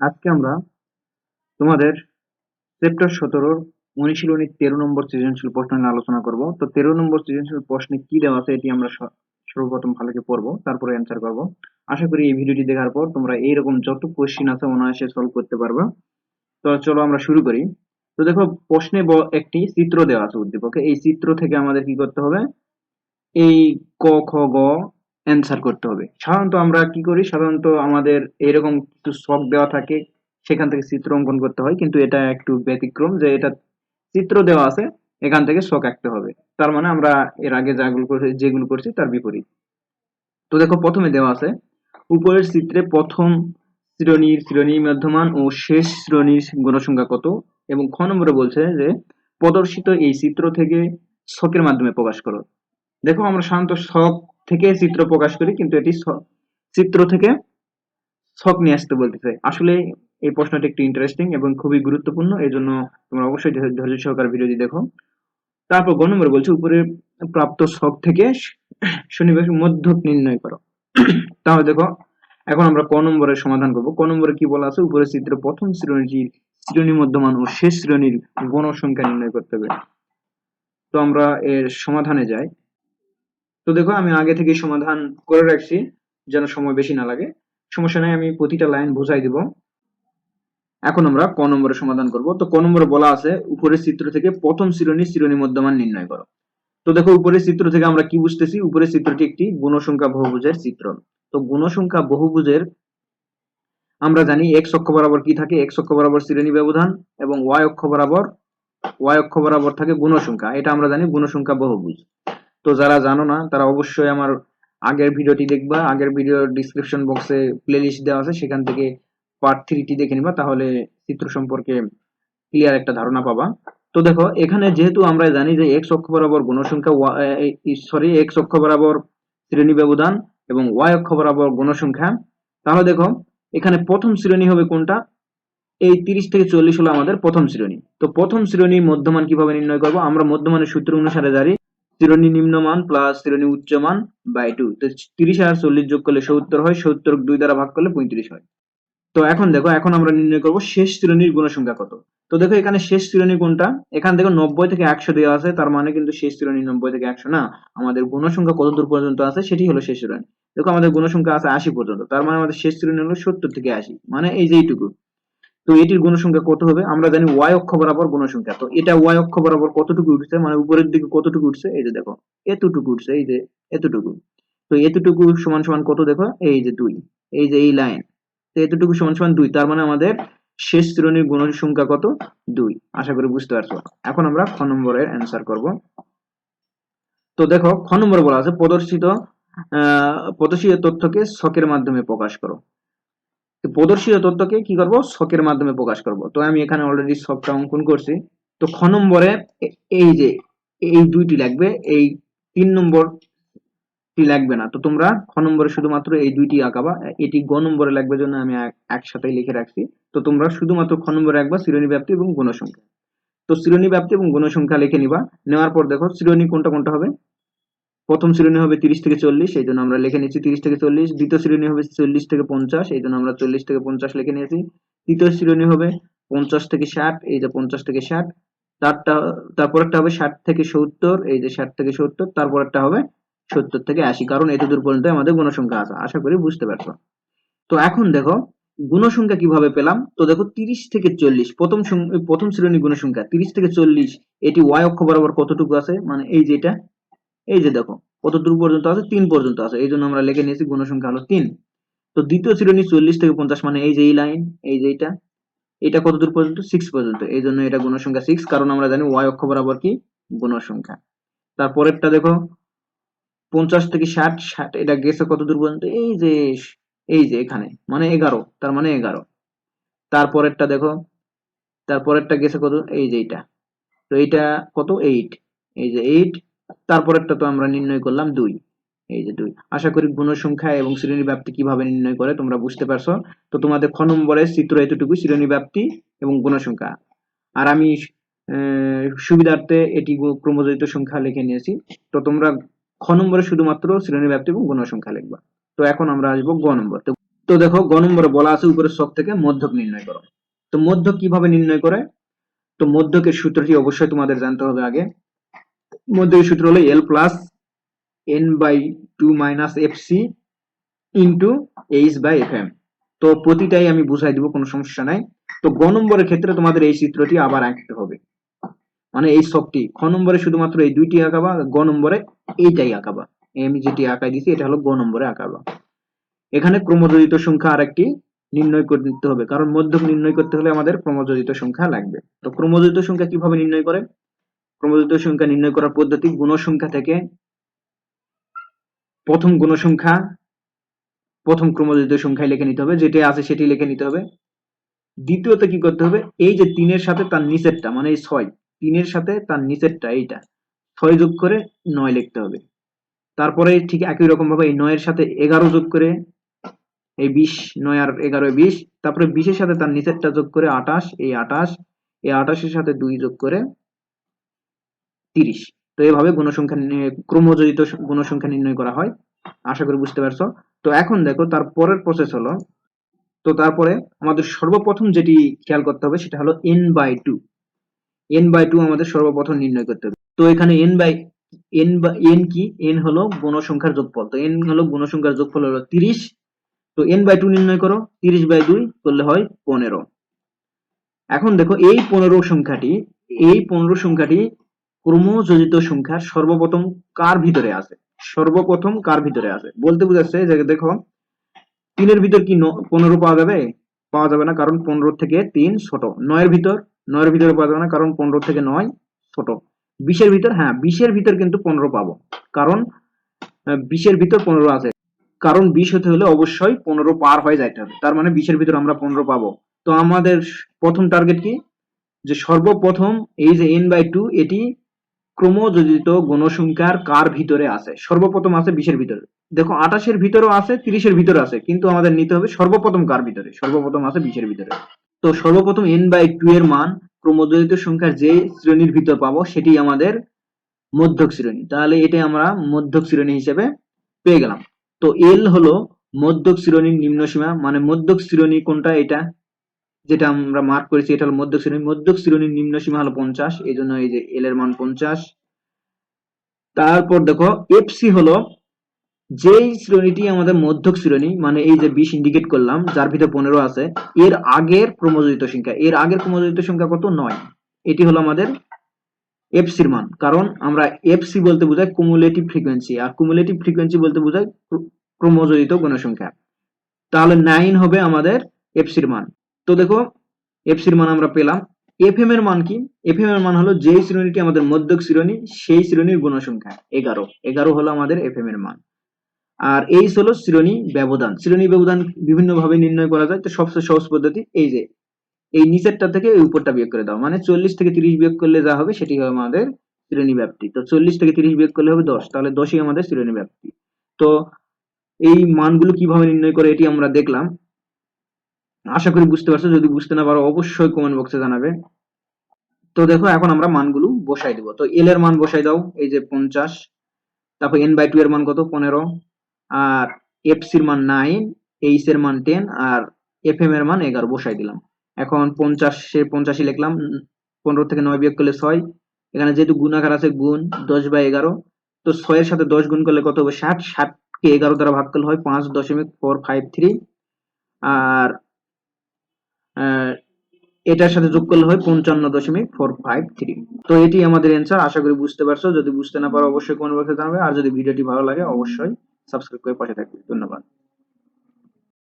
আজকে আমরা তোমাদের চ্যাপ্টার সতেরোর অনুশীলনী তেরো নম্বর সৃজনশীল প্রশ্ন নিয়ে আলোচনা করব। তো তেরো নম্বর সৃজনশীল প্রশ্নে কি দেওয়া আছে এটি আমরা সর্বপ্রথম ভালো করে পড়ব, তারপরে অ্যান্সার করব। আশা করি এই ভিডিওটি দেখার পর তোমরা এইরকম যত কোশ্চিন আছে অনায়াসে সলভ করতে পারবে। তো চলো আমরা শুরু করি। তো দেখো, প্রশ্নে একটি চিত্র দেওয়া আছে উদ্দীপকে। এই চিত্র থেকে আমাদের কি করতে হবে? এই ক, খ, গ অ্যান্সার করতে হবে। সাধারণত আমরা কি করি? সাধারণত আমাদের এরকম কিছু শখ দেওয়া থাকে, সেখান থেকে চিত্র অঙ্কন করতে হয়। কিন্তু এটা একটু ব্যতিক্রম যে এটা চিত্র দেওয়া আছে, এখান থেকে শখ আঁকতে হবে। তার মানে আমরা এর আগে যাগুলো যেগুলো করছি তার বিপরীত। তো দেখো, প্রথমে দেওয়া আছে, উপরের চিত্রে প্রথম শ্রেণির শ্রেণি মধ্যমান ও শেষ শ্রেণির গণসংখ্যা কত? এবং খ নম্বরে বলছে যে, প্রদর্শিত এই চিত্র থেকে শখের মাধ্যমে প্রকাশ করো। দেখো, আমরা সাধারণত ছক থেকে চিত্র প্রকাশ করি, কিন্তু এটি চিত্র থেকে ছক নিয়ে আসতে বলতেছে। আসলে এই প্রশ্নটি একটু ইন্টারেস্টিং এবং খুবই গুরুত্বপূর্ণ এই জন্য তোমরা অবশ্যই ধৈর্য সহকারে ভিডিওটি দেখো। তারপর গ নম্বরে বলছে, উপরে প্রাপ্ত ছক থেকে শনিবার মধ্যক নির্ণয় করো। তাহলে দেখো, এখন আমরা ক নম্বরের সমাধান করব। ক নম্বরে কি বলা আছে? উপরের চিত্র প্রথম শ্রেণির শ্রেণি মধ্যমান ও শেষ শ্রেণির গণসংখ্যা নির্ণয় করতে হবে। তো আমরা এর সমাধানে যাই। তো দেখো, আমি আগে থেকে সমাধান করে রাখছি, যেন সময় বেশি না লাগে। সমস্যা নাই, আমি প্রতিটা লাইন বুঝাই দিব। এখন আমরা ক নম্বরে সমাধান করব। তো ক নম্বরে বলা আছে, উপরের চিত্র থেকে প্রথম শ্রেণি শ্রেণি মধ্যমান নির্ণয় করো। তো দেখো, উপরের চিত্র থেকে আমরা কি বুঝতেছি? উপরের চিত্রটি একটি গুণসংখ্যা বহুভুজের চিত্র। তো গুণসংখ্যা বহুভুজের, আমরা জানি এক্স অক্ষ বরাবর কি থাকে? এক্স অক্ষ বরাবর শ্রেণি ব্যবধান এবং ওয়াই অক্ষ বরাবর ওয়াই অক্ষ বরাবর থাকে গুণসংখ্যা। এটা আমরা জানি গুণসংখ্যা বহুভুজ। তো যারা জানো না, তারা অবশ্যই আমার আগের ভিডিওটি দেখবা। আগের ভিডিওর ডিসক্রিপশন বক্সে প্লেলিস্ট দেওয়া আছে, সেখান থেকে পার্ট থ্রিটি দেখে নিবা, তাহলে চিত্র সম্পর্কে ক্লিয়ার একটা ধারণা পাবা। তো দেখো, এখানে যেহেতু আমরা জানি যে এক্স অক্ষ বরাবর গুণসংখ্যা সরি এক্স অক্ষ বরাবর শ্রেণি ব্যবধান এবং ওয়াই অক্ষ বরাবর গুণসংখ্যা, তাহলে দেখো, এখানে প্রথম শ্রেণি হবে কোনটা? এই তিরিশ থেকে চল্লিশ হলো আমাদের প্রথম শ্রেণি। তো প্রথম শ্রেণির মধ্যমান কীভাবে নির্ণয় করব? আমরা মধ্যমানের সূত্র অনুসারে জানি শ্রেণি নিম্নমান প্লাস শ্রেণি উচ্চমান বাই টু তো তিরিশ আর চল্লিশ যোগ করলে সত্তর হয়, সত্তর দুই দ্বারা ভাগ করলে পঁয়ত্রিশ হয়। তো এখন দেখো, এখন আমরা নির্ণয় করব শেষ শ্রেণির গুণসংখ্যা কত। তো দেখো এখানে শেষ শ্রেণি কোনটা? এখান থেকে নব্বই থেকে একশো দেওয়া আছে, তার মানে কিন্তু শেষ শ্রেণি নব্বই থেকে একশো না। আমাদের গুণসংখ্যা কত দূর পর্যন্ত আছে সেটি হলো শেষ শ্রেণি দেখো আমাদের গুণসংখ্যা আছে আশি পর্যন্ত, তার মানে আমাদের শেষ শ্রেণি হলো সত্তর থেকে আশি মানে এই যে এইটুকু। তো এটির গুণসংখ্যা কত হবে? আমরা জানি ওয়াই অক্ষ বরাবর গুণসংখ্যা। তো এটা ওয়াই অক্ষ বরাবর কতটুকু উঠছে? মানে উপরের দিকে কতটুকু উঠছে? এই যে দেখো, এতটুকু উঠছে, এই যে এতটুকু। তো এতটুকু সমান সমান কত দেখো? এই যে দুই, এই যে এই লাইন তো এতটুকু সমান সমান দুই, তার মানে আমাদের শেষ শ্রেণির গুণসংখ্যা কত? দুই। আশা করি বুঝতে পারছ। এখন আমরা খ নম্বরের অ্যান্সার করব। তো দেখো, খ নম্বরে বলা আছে, প্রদর্শিত প্রদর্শিত তথ্যকে ছকের মাধ্যমে প্রকাশ করো। প্রদর্শিত তথ্যকে কি করব? ছকের মাধ্যমে প্রকাশ করব। তো আমি এখানে অলরেডি ছকটা অঙ্কন করছি। তো খ নম্বরে এই যে, এই দুইটি লাগবে, এই তিন নম্বর লাগবে না। তো তোমরা খ নম্বরে শুধুমাত্র এই দুইটি আঁকাবা। এটি গ নম্বরে লাগবে জন্য আমি এক- একসাথে লিখে রাখছি। তো তোমরা শুধুমাত্র খ নম্বরে রাখবা শ্রেণি ব্যাপ্তি এবং গুণসংখ্যা। তো শ্রেণি ব্যাপ্তি এবং গুণসংখ্যা লিখে নিবা। নেওয়ার পর দেখো, শ্রেণি কোনটা কোনটা হবে? প্রথম শ্রেণি হবে তিরিশ থেকে চল্লিশ, এই জন্য আমরা লিখে নিচ্ছি তিরিশ থেকে চল্লিশ। দ্বিতীয় শ্রেণি হবে চল্লিশ থেকে পঞ্চাশ, এই জন্য আমরা চল্লিশ থেকে পঞ্চাশ লিখে নিয়েছি। তৃতীয় শ্রেণি হবে পঞ্চাশ থেকে ষাট, এই যে পঞ্চাশ থেকে ষাট। তারটা একটা হবে ষাট থেকে সত্তর, এই যে ষাট থেকে সত্তর তারপর একটা হবে সত্তর থেকে আশি, কারণ এত দূর পর্যন্ত আমাদের গুণসংখ্যা আছে, আশা করি বুঝতে পারছ। তো এখন দেখো, গুণসংখ্যা কীভাবে পেলাম? তো দেখো তিরিশ থেকে চল্লিশ, প্রথম প্রথম শ্রেণি গুণসংখ্যা, তিরিশ থেকে চল্লিশ, এটি ওয়াই অক্ষ বরাবর কতটুকু আছে? মানে এই যে এটা এই যে দেখো, কত দূর পর্যন্ত আছে? তিন পর্যন্ত আছে। এই জন্য আমরা লিখে নিয়েছি গুণসংখ্যা হলো তিন। তো দ্বিতীয় শ্রেণি চল্লিশ থেকে পঞ্চাশ মানে এই যে এই লাইন এই যে এটা এটা কত দূর পর্যন্ত? সিক্স পর্যন্ত। এই জন্য এটা গুণসংখ্যা সিক্স কারণ আমরা জানি ওয়াই অক্ষ বরাবর কি? গুণসংখ্যা। তারপরেরটা দেখো, পঞ্চাশ থেকে ষাট ষাট, এটা গেছে কত দূর পর্যন্ত? এই যে এই যে এখানে মানে এগারো, তার মানে এগারো। তারপরেরটা দেখো, তারপরেরটা গেছে কত? এই যে এইটা। তো এইটা কত? এইট এই যে এইট তারপরেরটা তো আমরা নির্ণয় করলাম দুই। এই যে দুই। আশা করি গুণসংখ্যা এবং শ্রেণি ব্যাপ্তি কীভাবে নির্ণয় করে তোমরা বুঝতে পারছ। তো তোমাদের খ নম্বরের চিত্র এতটুকু শ্রেণি ব্যাপ্তি এবং গুণসংখ্যা আর আমি সুবিধার্থে এটি ক্রমজয়িত সংখ্যা লিখে নিয়েছি। তো তোমরা খ নম্বরে শুধুমাত্র শ্রেণি ব্যাপ্তি এবং গুণসংখ্যা লিখবা। তো এখন আমরা আসব গ নম্বর। তো দেখো, গ নম্বরে বলা আছে উপরের ছক থেকে মধ্যক নির্ণয় করো। তো মধ্যক কীভাবে নির্ণয় করে? তো মধ্যকের সূত্রটি অবশ্যই তোমাদের জানতে হবে আগে। মধ্যকের সূত্র হলো L plus N by two minus F C into H by F M তো প্রতিটাই আমি বুঝাই দিব, কোনো সমস্যা নাই। তো গ নম্বরের ক্ষেত্রে তোমাদের এই চিত্রটি আবার আঁকতে হবে। মানে এই ছকটি, খ নম্বরে শুধুমাত্র এই দুইটি আঁকাবা, গ নম্বরে এইটাই আঁকাবা। আমি যেটি আঁকাই দিছি, এটা হলো গ নম্বরে আঁকাবা। এখানে ক্রমযোজিত সংখ্যা আরেকটি নির্ণয় করতে হবে, কারণ মধ্যক নির্ণয় করতে হলে আমাদের ক্রমযোজিত সংখ্যা লাগবে। তো ক্রমযোজিত সংখ্যা কীভাবে নির্ণয় করে? ক্রমযোজিত সংখ্যা নির্ণয় করার পদ্ধতি গুণ সংখ্যা থেকে প্রথম গুণ সংখ্যা প্রথম ক্রমযোজিত সংখ্যায় লিখে নিতে হবে, যেটি আছে সেটি লিখে নিতে হবে। দ্বিতীয়ত কি করতে হবে? এই যে তিনের সাথে তার নিচেরটা মানে এই ছয়, তিনের সাথে তার নিচেরটা, এইটা, ছয় যোগ করে নয় লিখতে হবে। তারপরে ঠিক একই রকম ভাবে এই নয়ের সাথে এগারো যোগ করে এই বিশ, নয় আর এগারো বিশ, তারপরে বিশের সাথে তার নিচেরটা যোগ করে আঠাশ, এই আঠাশ, এই আঠাশের সাথে দুই যোগ করে তিরিশ। তো এভাবে গুণসংখ্যা স- গুণসংখ্যা নির্ণয় করা হয়। আশা করি বুঝতে পারছ। তো এখন দেখো, তার পরের প্রসেস হলো, তো তারপরে আমাদের সর্বপ্রথম যেটি খেয়াল করতে হবে সেটা হলো N by two N by two আমাদের সর্বপ্রথম নির্ণয় করতে হবে। তো এখানে এন বাই এন বা এন কি? এন হলো গুণসংখ্যার যোগফল। তো এন হলো গুণসংখ্যার যোগফল হলো তিরিশ। তো এন বাই টু নির্ণয় করো। তিরিশ বাই দুই করলে হয় পনেরো। এখন দেখো, এই পনেরো সংখ্যাটি, এই পনেরো সংখ্যাটি ক্রমযোজিত সংখ্যা সর্বপ্রথম কার ভিতরে আছে? সর্বপ্রথম কার ভিতরে আছে? বলতে বুঝাচ্ছে যে দেখো, তিনের ভিতর কি পনেরো পাওয়া যাবে? পাওয়া যাবে না, কারণ পনেরো থেকে তিন ছোট। নয়ের ভিতর, নয়ের ভিতরে পাওয়া যাবে না, কারণ পনেরো থেকে নয় ছোট। বিশের ভিতর হ্যাঁ বিশের ভিতর কিন্তু পনেরো পাবো। কারণ বিশের ভিতর পনেরো আছে। কারণ বিশ হতে হলে অবশ্যই পনেরো পার হয়ে যাইতে হবে। তার মানে বিশের ভিতর আমরা পনেরো পাবো। তো আমাদের প্রথম টার্গেট কি? যে সর্বপ্রথম এই যে এন বাই টু এটি ক্রমযোজিত গণসংখ্যার কার ভিতরে আছে? সর্বপ্রথম আছে বিশের ভিতরে। দেখো, আঠাশের ভিতরেও আছে, তিরিশের ভিতরে আছে, কিন্তু আমাদের নিতে হবে সর্বপ্রথম কার ভিতরে? সর্বপ্রথম আছে বিশের ভিতরে। তো সর্বপ্রথম এন বাই টু এর মান, ক্রমযোজিত সংখ্যার যে শ্রেণির ভিতর পাবো, সেটি আমাদের মধ্যক শ্রেণি। তাহলে এটা আমরা মধ্যক শ্রেণি হিসেবে পেয়ে গেলাম। তো এল হলো মধ্যক শ্রেণির নিম্ন সীমা মানে মধ্যক শ্রেণি কোনটা? এটা যেটা আমরা মার্ক করেছি, এটা হলো মধ্যক শ্রেণি। মধ্যক শ্রেণির নিম্ন সীমা হলো পঞ্চাশ এই জন্য এই যে এল এর মান পঞ্চাশ। তারপর দেখো এফসি হলো যেই শ্রেণীটি আমাদের মধ্যক শ্রেণি মানে এই যে বিশ ইন্ডিকেট করলাম, যার ভিতরে পনেরো আছে, এর আগের ক্রমযোজিত সংখ্যা, এর আগের ক্রমযোজিত সংখ্যা কত? নয়। এটি হলো আমাদের এফসির মান। কারণ আমরা এফসি বলতে বোঝাই কুমুলেটিভ ফ্রিকোয়েন্সি আর কুমুলেটিভ ফ্রিকোয়েন্সি বলতে বোঝায় ক্র- ক্রমযোজিত গণসংখ্যা তাহলে নাইন হবে আমাদের এফসির মান। তো দেখো এফসির মান আমরা পেলাম। এফএম এর মান কি? এফএম এর মান হলো যেই শ্রেণীটি আমাদের মধ্যক শ্রেণি, সেই শ্রেণির গুণসংখ্যা। এগারো। এগারো হলো আমাদের এফএম এর মান। আর এইচ হলো শ্রেণি ব্যবধান। শ্রেণি ব্যবধান বিভিন্ন ভাবে নির্ণয় করা যায়। তো সবচেয়ে সহজ পদ্ধতি এই যে, এই নিচেরটা থেকে এই উপরটা বিয়োগ করে দাও। মানে চল্লিশ থেকে তিরিশ বিয়োগ করলে যা হবে, সেটি হবে আমাদের শ্রেণি ব্যাপ্তি। তো চল্লিশ থেকে তিরিশ বিয়োগ করলে হবে দশ। তাহলে দশই আমাদের শ্রেণি ব্যাপ্তি। তো এই মানগুলো কীভাবে নির্ণয় করে, এটি আমরা দেখলাম। আশা করি বুঝতে পারছ, যদি বুঝতে না পারো অবশ্যই কমেন্ট বক্সে জানাবে। তো দেখো, এখন আমরা মানগুলো বসাই দেবো। তো এল এর মান বসাই দাও, এই যে পঞ্চাশ, তারপর এন বাই টু এর মান কত? পনেরো, আর এফ সির মান নাইন এইচ এর মান টেন আর এফ এম এর মান এগারো, বসাই দিলাম। এখন পঞ্চাশে পঞ্চাশি লিখলাম পনেরো থেকে নয় বিয়োগ করলে ছয়, এখানে যেহেতু গুণাকার আছে, গুণ দশ বাই এগারো, তো ছয়ের সাথে দশ গুণ করলে কত হবে? ষাট, ষাটকে এগারো দ্বারা ভাগ করলে হয় পাঁচ দশমিক ফোর ফাইভ থ্রি আর এটার সাথে যোগ করলে হয় পঞ্চান্ন দশমিক ফোর ফাইভ থ্রি তো এটি আমাদের অ্যান্সার আশা করি বুঝতে পারছ। যদি বুঝতে না পারো, অবশ্যই কমেন্ট বক্সে জানাবে। আর যদি ভিডিওটি ভালো লাগে, অবশ্যই সাবস্ক্রাইব করে পাশে থাকবে। ধন্যবাদ।